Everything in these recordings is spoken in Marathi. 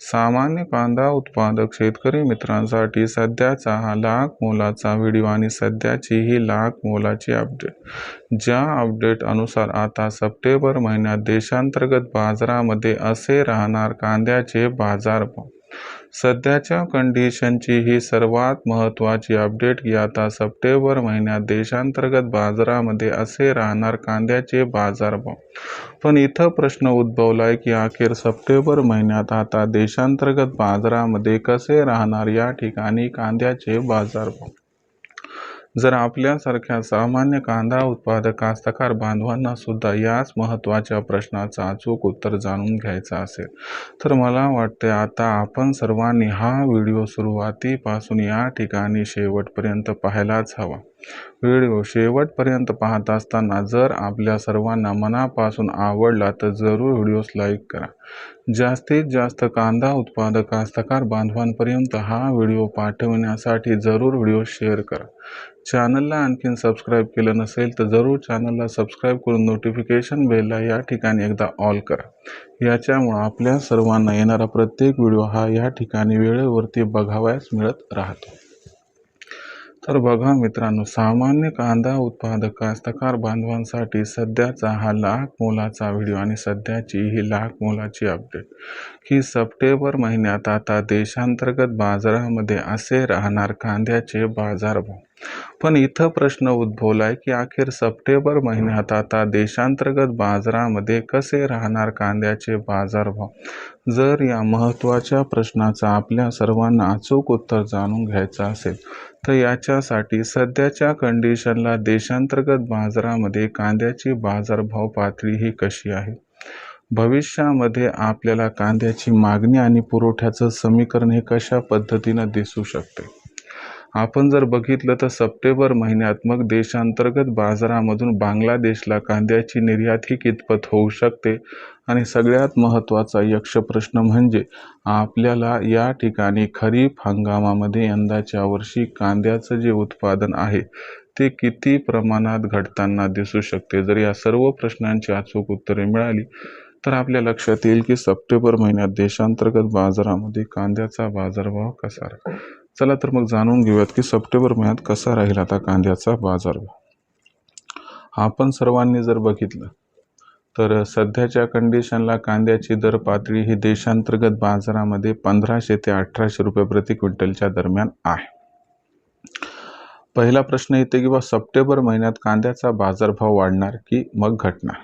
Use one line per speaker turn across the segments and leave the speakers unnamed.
सामान्य कांदा उत्पादक शेतकरी मित्रांसाठी सध्याचा हा लाख मोलाचा व्हिडिओ आणि सध्याची ही लाख मोलाची अपडेट. ज्या अपडेट अनुसार आता सप्टेंबर महिन्यात देशांतर्गत बाजारामध्ये असे राहणार कांद्याचे बाजारभाव सध्याच्या कंडिशनची ही सर्वात महत्त्वाची अपडेट की आता सप्टेंबर महिन्यात देशांतर्गत बाजारामध्ये असे राहणार कांद्याचे बाजारभाव पण इथं प्रश्न उद्भवलाय की अखेर सप्टेंबर महिन्यात आता देशांतर्गत बाजारामध्ये कसे राहणार या ठिकाणी कांद्याचे बाजारभाव जर आपल्यासारख्या सामान्य कांदा उत्पादक कास्तकार बांधवांना सुद्धा याच महत्त्वाच्या प्रश्नाचं अचूक उत्तर जाणून घ्यायचं असेल तर मला वाटते आता आपण सर्वांनी हा व्हिडिओ सुरुवातीपासून या ठिकाणी शेवटपर्यंत पाहायलाच हवा. व्हिडिओ शेवटपर्यंत पाहत असताना जर आपल्या सर्वांना मनापासून आवडला तर जरूर व्हिडिओस लाईक करा. जास्तीत जास्त कांदा उत्पादक कास्तकार बांधवांपर्यंत हा व्हिडिओ पाठवण्यासाठी जरूर व्हिडिओ शेअर करा. चॅनलला आणखीन सबस्क्राईब केलं नसेल तर जरूर चॅनलला सबस्क्राईब करून नोटिफिकेशन बेलला या ठिकाणी एकदा ऑल करा. याच्यामुळं आपल्या सर्वांना येणारा प्रत्येक व्हिडिओ हा या ठिकाणी वेळेवरती बघावयास मिळत राहतो. तर बघा मित्रांनो सामान्य कांदा उत्पादक कास्तकार बांधवांसाठी सध्याचा हा लाख मोलाचा व्हिडिओ आणि सध्याची ही लाख मोलाची अपडेट की सप्टेंबर महिन्यात आता देशांतर्गत बाजारामध्ये असे राहणार कांद्याचे बाजारभाव पण इथं प्रश्न उद्भवलाय की अखेर सप्टेंबर महिन्यात आता देशांतर्गत बाजारामध्ये कसे राहणार कांद्याचे बाजारभाव? जर या महत्त्वाच्या प्रश्नाचं आपल्या सर्वांना अचूक उत्तर जाणून घ्यायचं असेल तर याच्यासाठी सध्याच्या कंडिशनला देशांतर्गत बाजारामध्ये कांद्याची बाजारभाव पातळी ही कशी आहे? भविष्यामध्ये आपल्याला कांद्याची मागणी आणि पुरवठ्याचं समीकरण हे कशा पद्धतीनं दिसू शकते? आपण जर बघितलं तर सप्टेंबर महिन्यात मग देशांतर्गत बाजारामधून बांगलादेशला कांद्याची निर्यात ही कितपत होऊ शकते? आणि सगळ्यात महत्त्वाचा यक्ष प्रश्न म्हणजे आपल्याला या ठिकाणी खरीप हंगामामध्ये यंदाच्या वर्षी कांद्याचं जे उत्पादन आहे ते किती प्रमाणात घटताना दिसू शकते? जर या सर्व प्रश्नांची अचूक उत्तरे मिळाली तर आपल्या लक्षात येईल की सप्टेंबर महिन्यात देशांतर्गत बाजारामध्ये कांद्याचा बाजारभाव कसा राहील चला तर मग जाणून घेऊयात की सप्टेंबर महिन्यात कसा राहील आता कांद्याचा बाजारभाव आपण सर्वांनी जर बघितलं तर सध्याच्या कंडिशनला कांद्याची दर पातळी ही देशांतर्गत बाजारामध्ये पंधराशे ते अठराशे रुपये प्रति क्विंटलच्या दरम्यान आहे. पहिला प्रश्न येते की बा सप्टेंबर महिन्यात कांद्याचा बाजारभाव वाढणार की मग घटणार?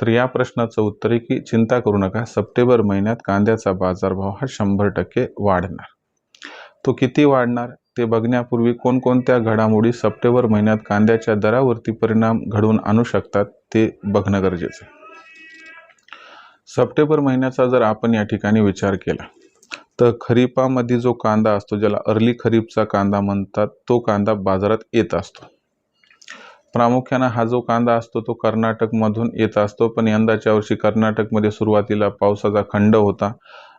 तर या प्रश्नाचं उत्तर आहे की चिंता करू नका सप्टेंबर महिन्यात कांद्याचा बाजारभाव हा शंभर टक्के वाढणार. तो किती वाढणार ते बघण्यापूर्वी कोणकोणत्या घडामोडी सप्टेंबर महिन्यात कांद्याच्या दरावरती परिणाम घडवून आणू शकतात ते बघणं गरजेचं आहे. सप्टेंबर महिन्याचा जर आपण या ठिकाणी विचार केला तर खरीपामध्ये जो कांदा असतो ज्याला अर्ली खरीपचा कांदा म्हणतात तो कांदा बाजारात येत असतो. प्रामुख्यानं हा जो कांदा असतो तो कर्नाटकमधून येत असतो पण यंदाच्या वर्षी कर्नाटकमध्ये सुरुवातीला पावसाचा खंड होता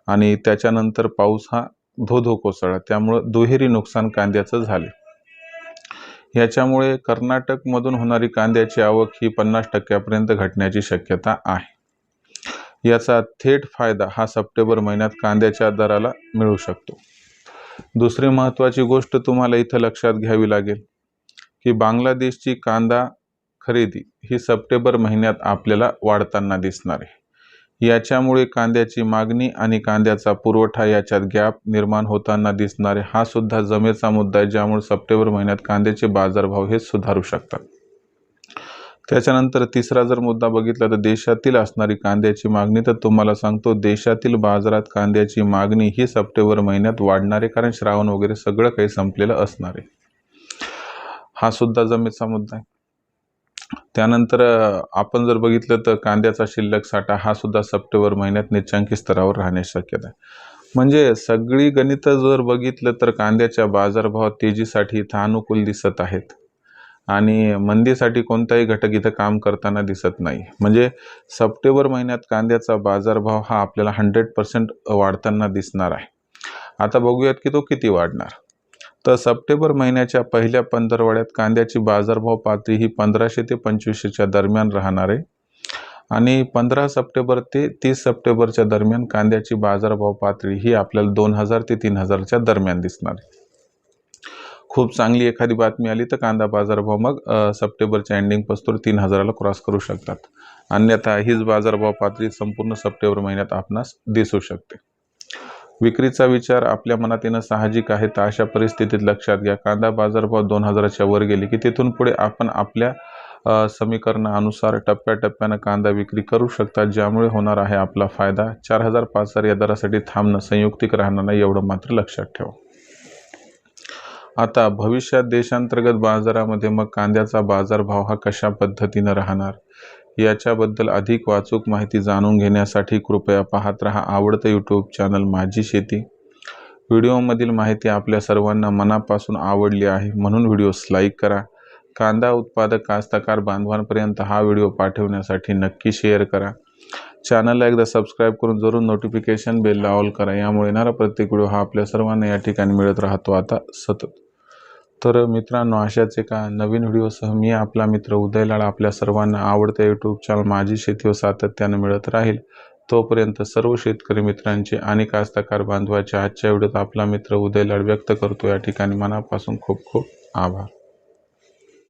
आणि त्याच्यानंतर पाऊस हा धो धो कोसळला त्यामुळं दुहेरी नुकसान कांद्याचं झाले. याच्यामुळे कर्नाटकमधून होणारी कांद्याची आवक ही पन्नास टक्क्यापर्यंत घटण्याची शक्यता आहे. याचा थेट फायदा हा सप्टेंबर महिन्यात कांद्याच्या दराला मिळू शकतो. दुसरी महत्त्वाची गोष्ट तुम्हाला इथं लक्षात घ्यावी लागेल की बांगलादेशची कांदा खरेदी ही सप्टेंबर महिन्यात आपल्याला वाढताना दिसणार आहे. याच्यामुळे कांद्याची मागणी आणि कांद्याचा पुरवठा याच्यात गॅप निर्माण होताना दिसणार आहे हा सुद्धा जमेचा मुद्दा आहे ज्यामुळे सप्टेंबर महिन्यात कांद्याचे बाजारभाव हे सुधारू शकतात. त्याच्यानंतर तिसरा जर मुद्दा बघितला तर देशातील असणारी कांद्याची मागणी तर तुम्हाला सांगतो देशातील बाजारात कांद्याची मागणी ही सप्टेंबर महिन्यात वाढणार आहे कारण श्रावण वगैरे सगळं काही संपलेलं असणार आहे. हा सुद्धा जमेचा मुद्दा आहे. त्यानंतर आपण जर बघितलं तर कांद्याचा शिल्लक साठा हा सुद्धा सप्टेंबर महिन्यात निचांकी स्तरावर राहण्याची शक्यता आहे. म्हणजे सगळी गणितं जर बघितलं तर कांद्याच्या बाजारभावात तेजीसाठी इथं अनुकूल दिसत आहेत. आणि मंदीसाठी कोणताही घटक इथं काम करताना दिसत नाही. म्हणजे सप्टेंबर महिन्यात कांद्याचा बाजारभाव हा आपल्याला हंड्रेड पर्सेंट वाढताना दिसणार आहे. आता बघूयात की तो किती वाढणार. तर सप्टेंबर महिन्याच्या पहिल्या पंधरवड्यात कांद्याची बाजारभाव पातळी ही पंधराशे ते पंचवीसशेच्या दरम्यान राहणार आहे. आणि पंधरा सप्टेंबर ते तीस सप्टेंबरच्या दरम्यान कांद्याची बाजारभाव पातळी ही आपल्याला दोन हजार ते तीन हजारच्या दरम्यान दिसणार आहे. खूप चांगली एखादी बातमी आली तर कांदा बाजारभाव मग सप्टेंबरच्या एंडिंगपासून तीन हजाराला क्रॉस करू शकतात. अन्यथा हीच बाजारभाव पातळी संपूर्ण सप्टेंबर महिन्यात आपणास दिसू शकते. विक्रीचा विचार आपल्या मनात येणं साहजिक आहे तर अशा परिस्थितीत लक्षात घ्या. कांदा बाजारभाव दोन हजाराच्या वर गेले की तिथून पुढे आपण आपल्या समीकरणानुसार टप्प्याटप्प्यानं कांदा विक्री करू शकता ज्यामुळे होणार आहे आपला फायदा. चार हजार पाच हजार या दरासाठी थांबणं संयुक्तिक राहणार नाही एवढं मात्र लक्षात ठेवा. आता भविष्यात देशांतर्गत बाजारामध्ये मग कांद्याचा बाजारभाव हा कशा पद्धतीनं राहणार? याच्याबद्दल अधिक वाचूक माहिती जाणून घेण्यासाठी कृपया पाहत रहा आवडतं यूट्यूब चॅनल माझी शेती. व्हिडिओमधील माहिती आपल्या सर्वांना मनापासून आवडली आहे म्हणून व्हिडिओस लाईक करा. कांदा उत्पादक कास्तकार बांधवांपर्यंत हा व्हिडिओ पाठवण्यासाठी नक्की शेअर करा. चॅनलला एकदा सबस्क्राईब करून जरूर नोटिफिकेशन बेलला ऑल करा. यामुळे येणारा प्रत्येक व्हिडिओ हा आपल्या सर्वांना या ठिकाणी मिळत राहतो. आता सतत तर मित्रांनो अशाच एका नवीन व्हिडिओसह मी आपला मित्र उदयलाड आपल्या सर्वांना आवडत्या यूट्यूब चॅनल माझी शेती व सातत्यानं मिळत राहील. तोपर्यंत सर्व शेतकरी मित्रांचे आणि कास्तकार बांधवाच्या आजच्या व्हिडिओत आपला मित्र उदय लाड व्यक्त करतो. या ठिकाणी मनापासून खूप खूप आभार.